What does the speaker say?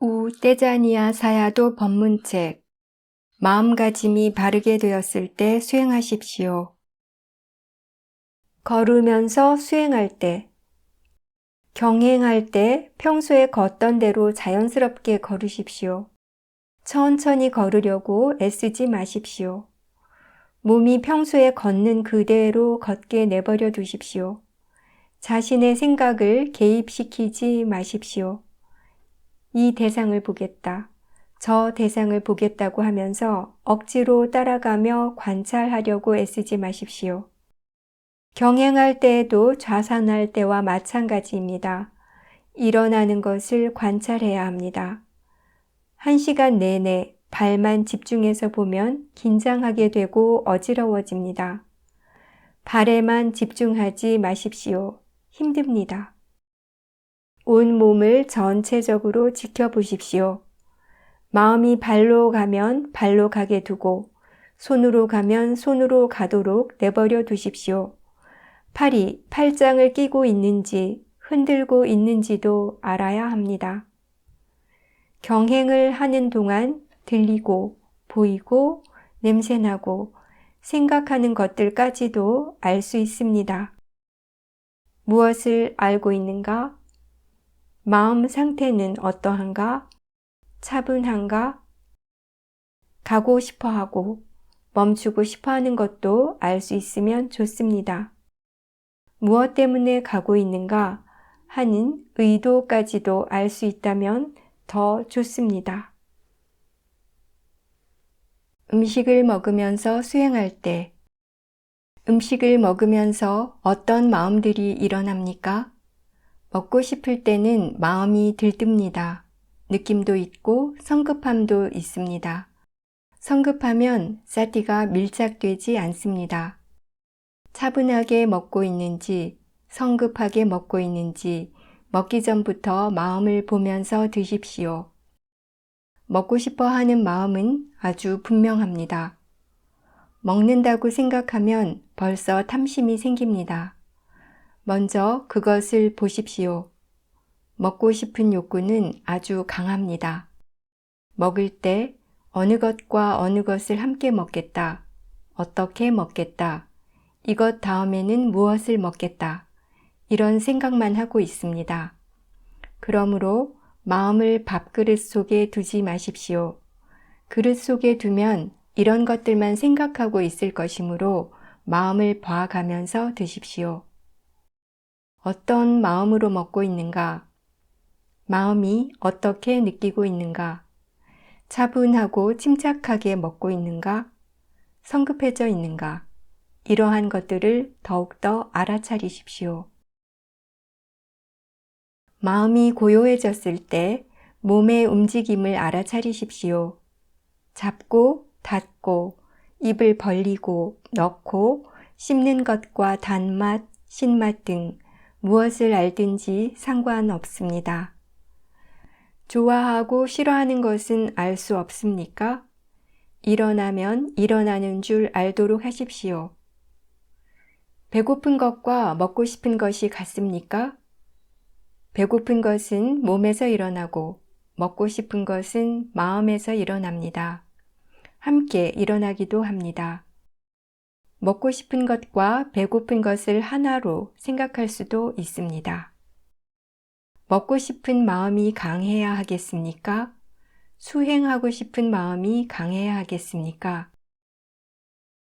우 떼자니아 사야도 법문책 마음가짐이 바르게 되었을 때 수행하십시오. 걸으면서 수행할 때 경행할 때 평소에 걷던 대로 자연스럽게 걸으십시오. 천천히 걸으려고 애쓰지 마십시오. 몸이 평소에 걷는 그대로 걷게 내버려 두십시오. 자신의 생각을 개입시키지 마십시오. 이 대상을 보겠다. 저 대상을 보겠다고 하면서 억지로 따라가며 관찰하려고 애쓰지 마십시오. 경행할 때에도 좌산할 때와 마찬가지입니다. 일어나는 것을 관찰해야 합니다. 한 시간 내내 발만 집중해서 보면 긴장하게 되고 어지러워집니다. 발에만 집중하지 마십시오. 힘듭니다. 온 몸을 전체적으로 지켜보십시오. 마음이 발로 가면 발로 가게 두고 손으로 가면 손으로 가도록 내버려 두십시오. 팔이 팔짱을 끼고 있는지 흔들고 있는지도 알아야 합니다. 경행을 하는 동안 들리고 보이고 냄새나고 생각하는 것들까지도 알 수 있습니다. 무엇을 알고 있는가? 마음 상태는 어떠한가? 차분한가? 가고 싶어 하고 멈추고 싶어 하는 것도 알 수 있으면 좋습니다. 무엇 때문에 가고 있는가 하는 의도까지도 알 수 있다면 더 좋습니다. 음식을 먹으면서 수행할 때 음식을 먹으면서 어떤 마음들이 일어납니까? 먹고 싶을 때는 마음이 들뜹니다. 느낌도 있고 성급함도 있습니다. 성급하면 사티가 밀착되지 않습니다. 차분하게 먹고 있는지 성급하게 먹고 있는지 먹기 전부터 마음을 보면서 드십시오. 먹고 싶어 하는 마음은 아주 분명합니다. 먹는다고 생각하면 벌써 탐심이 생깁니다. 먼저 그것을 보십시오. 먹고 싶은 욕구는 아주 강합니다. 먹을 때 어느 것과 어느 것을 함께 먹겠다. 어떻게 먹겠다. 이것 다음에는 무엇을 먹겠다. 이런 생각만 하고 있습니다. 그러므로 마음을 밥그릇 속에 두지 마십시오. 그릇 속에 두면 이런 것들만 생각하고 있을 것이므로 마음을 봐가면서 드십시오. 어떤 마음으로 먹고 있는가? 마음이 어떻게 느끼고 있는가? 차분하고 침착하게 먹고 있는가? 성급해져 있는가? 이러한 것들을 더욱더 알아차리십시오. 마음이 고요해졌을 때 몸의 움직임을 알아차리십시오. 잡고, 닫고, 입을 벌리고, 넣고, 씹는 것과 단맛, 신맛 등 무엇을 알든지 상관없습니다. 좋아하고 싫어하는 것은 알 수 없습니까? 일어나면 일어나는 줄 알도록 하십시오. 배고픈 것과 먹고 싶은 것이 같습니까? 배고픈 것은 몸에서 일어나고 먹고 싶은 것은 마음에서 일어납니다. 함께 일어나기도 합니다. 먹고 싶은 것과 배고픈 것을 하나로 생각할 수도 있습니다. 먹고 싶은 마음이 강해야 하겠습니까? 수행하고 싶은 마음이 강해야 하겠습니까?